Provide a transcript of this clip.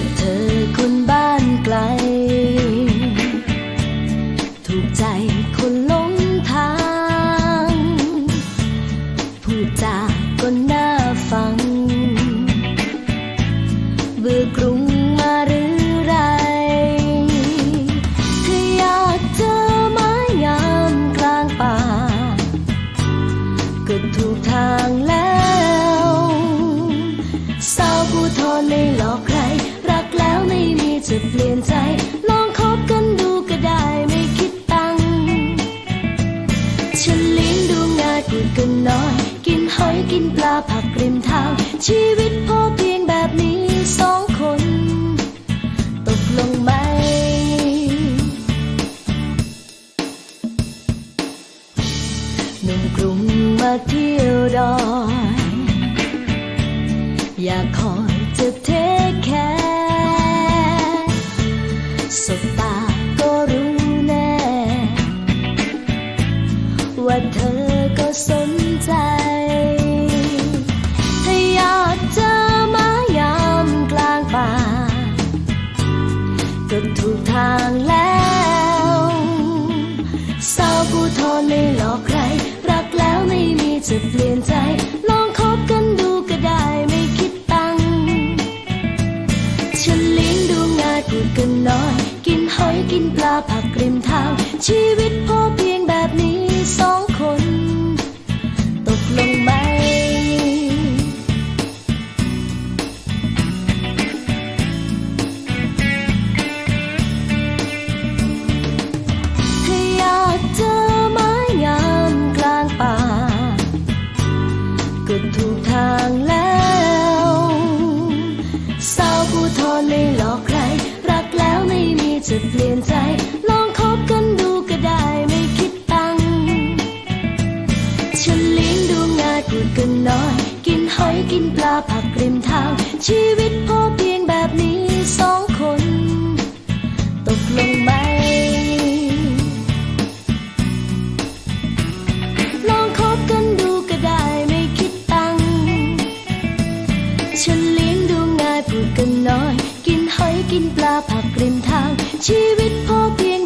อเธอคนบ้านไกล ถูกใจคนหลงทาง พูดจาก็น่าฟัง เบื่อกรุงมาหรือไรถ้าอยากเจอไม้งามกลางป่า ก็ถูกทางแล้ว กันน้อย กินหอยกินปลาผักริมทาง ชีวิตพอเพียงแบบนี้สองคน ตกลงไหม หนุ่มกรุงมาเที่ยวดอย อยากคอยจะเทคแคร์สบตาก็รู้แน่ ว่าเธอ สนใจ ถ้าอยากเจอม้ยามกลางป่า ก็ถูกทางแล้วสาวผู้ทนไม่หลอกใคร รักแล้วไม่มีจะเปลี่ยนใจ ลองคบกันดูก็ได้ไม่คิดตังฉันเลี้ยงดูง่ายพูดกันน้อย กินหอยกินปลาผักริมทาง ชีวิตพอเพียง พูดกันน้อย กินหอยกินปลาผักริมทาง ชีวิตพอเพียงแบบนี้สองคน ตกลงไหม ลองคบกันดูก็ได้ไม่คิดตังฉันเลี้ยงดูง่ายพูดกันน้อย กินหอยกินปลาผักริมทาง ชีวิตพอเพียง